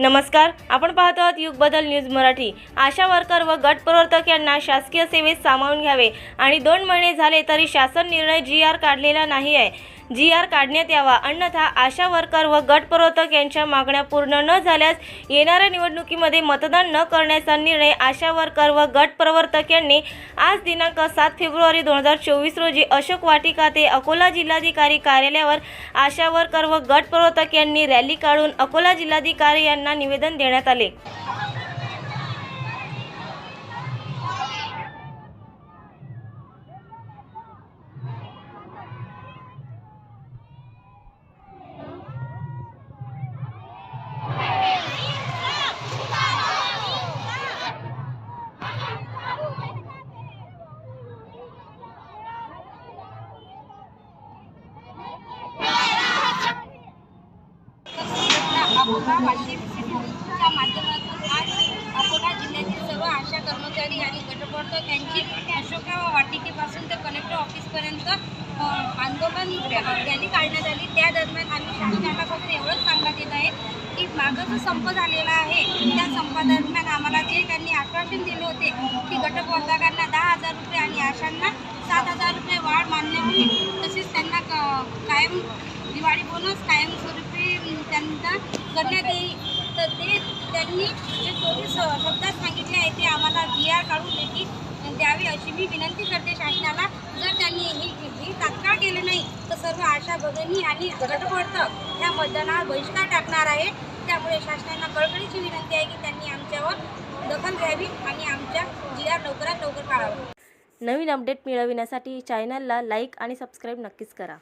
नमस्कार आपण पाहत आहोत युग बदल न्यूज मराठी. आशा वर्कर व गट प्रवर्तक यांना शासकीय सेवेत सामावून घ्यावे आणि दोन महिने झाले तरी शासन निर्णय जी आर काढलेला नाही आहे. जी आर काढण्यात यावा. अन्यथा आशा वर्कर व गट प्रवर्तक यांच्या मागण्या पूर्ण न झाल्यास येणाऱ्या निवडणुकीमध्ये मतदान न करण्याचा निर्णय आशा वर्कर व गट प्रवर्तक यांनी आज दिनांक सात फेब्रुवारी दोन हजार चोवीस रोजी अशोक वाटिका ते अकोला जिल्हाधिकारी कार्यालयावर आशा वर्कर व गट प्रवर्तक यांनी रॅली काढून अकोला जिल्हाधिकारी यांना निवेदन देण्यात आले. अकोला वाशिम सिटीच्या माध्यमातून आज अकोला जिल्ह्यातील सर्व आशा कर्मचारी आणि गटप्रवर्तक यांची अशोका वाटिकेपासून ते कलेक्टर ऑफिसपर्यंत आंदोलन रॅली काढण्यात आली. त्या दरम्यान आम्ही शासनाला फक्त एवढंच सांगण्यात येत आहे की मागं जो संप झालेला आहे त्या संपादरम्यान आम्हाला जे त्यांनी आश्वासन दिले होते की गटप्रवर्तकांना दहा हजार रुपये आणि आशांना सात हजार रुपये वाढ मान्य होईल तसेच त्यांना क- कायम दिवाळी बोनस कायमस्वरूपी त्यांना करण्यात येईल. तर ते त्यांनी जे चोवीस शब्दात सांगितले आहे ते आम्हाला जी आर काढून देखील द्यावी अशी मी विनंती करते शासनाला. जर त्यांनी ही ही तात्काळ केले नाही तर सर्व आशा भगिनी आणि गटवर्तक ह्या मतदानावर बहिष्कार टाकणार आहे. त्यामुळे शासनाला कळकळीची विनंती आहे की त्यांनी आमच्यावर दखल घ्यावी आणि आमच्या जी आर लवकरात लवकर काढावी नवीन अपडेट मिळविण्यासाठी चॅनलला लाईक आणि सबस्क्राईब नक्कीच करा.